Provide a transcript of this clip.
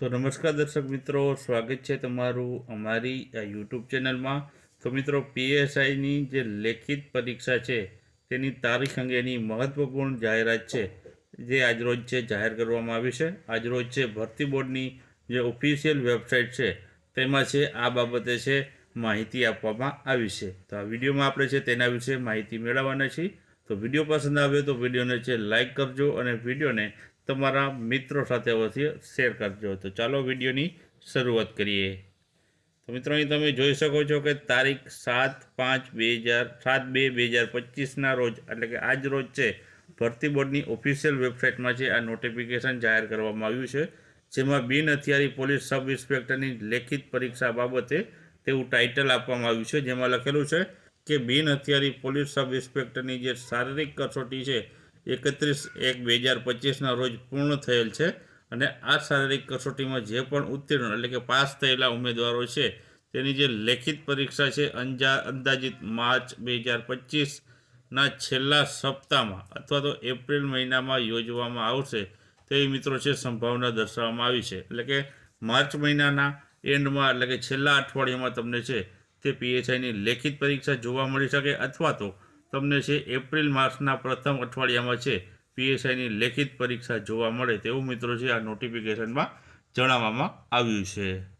તો નમસ્કાર દર્શક મિત્રો, સ્વાગત છે તમારું અમારી આ યુટ્યુબ ચેનલમાં. તો મિત્રો પીએસઆઈની જે લેખિત પરીક્ષા છે, તેની તારીખ અંગેની મહત્વપૂર્ણ જાહેરાત છે, જે આજરોજ છે, જાહેર કરવામાં આવી છે. આજરોજ છે, ભરતી બોર્ડની જે ઓફિશિયલ વેબસાઇટ છે, તેમાં છે, આ બાબતે છે, માહિતી આપવામાં આવી છે. તો આ વિડીયોમાં આપણે છે, તેના વિશે માહિતી મેળવવાના છીએ. તો વીડિયો પસંદ આવ્યો તો વિડીયોને છે લાઇક કરજો અને વિડીયોને તમારા મિત્રો સાથે અવશ્ય શેર કરજો. તો ચાલો વિડીયોની શરૂઆત કરીએ. તો મિત્રો, અહીં તમે જોઈ શકો છો કે તારીખ સાત પાંચ બે હજાર, સાત બે બે હજાર પચીસના રોજ, એટલે કે આજ રોજ છે, ભરતી બોર્ડની ઓફિશિયલ વેબસાઇટમાં છે, આ નોટિફિકેશન જાહેર કરવામાં આવ્યું છે. જેમાં બિન હથિયારી પોલીસ સબ ઇન્સ્પેક્ટરની લેખિત પરીક્ષા બાબતે તેવું ટાઇટલ આપવામાં આવ્યું છે. જેમાં લખેલું છે કે, બિન હથિયારી પોલીસ સબ ઇન્સ્પેક્ટરની જે શારીરિક કસોટી છે એકત્રીસ એક બે હજાર પચીસના રોજ પૂર્ણ થયેલ છે અને આ શારીરિક કસોટીમાં જે પણ ઉત્તીર્ણ એટલે કે પાસ થયેલા ઉમેદવારો છે, તેની જે લેખિત પરીક્ષા છે, અંજા, અંદાજિત માર્ચ બે હજાર પચીસના છેલ્લા સપ્તાહમાં અથવા તો એપ્રિલ મહિનામાં યોજવામાં આવશે તેવી મિત્રો છે, સંભાવના દર્શાવવામાં આવી છે. એટલે કે માર્ચ મહિનાના એન્ડમાં એટલે કે છેલ્લા અઠવાડિયામાં તમને છે, તે પીએસઆઈની લેખિત પરીક્ષા જોવા મળી શકે અથવા તો તમને છે એપ્રિલ માસના પ્રથમ અઠવાડિયામાં છે, પીએસઆઈની લેખિત પરીક્ષા જોવા મળે તેવું મિત્રો છે, આ નોટિફિકેશનમાં જણાવવામાં આવ્યું છે.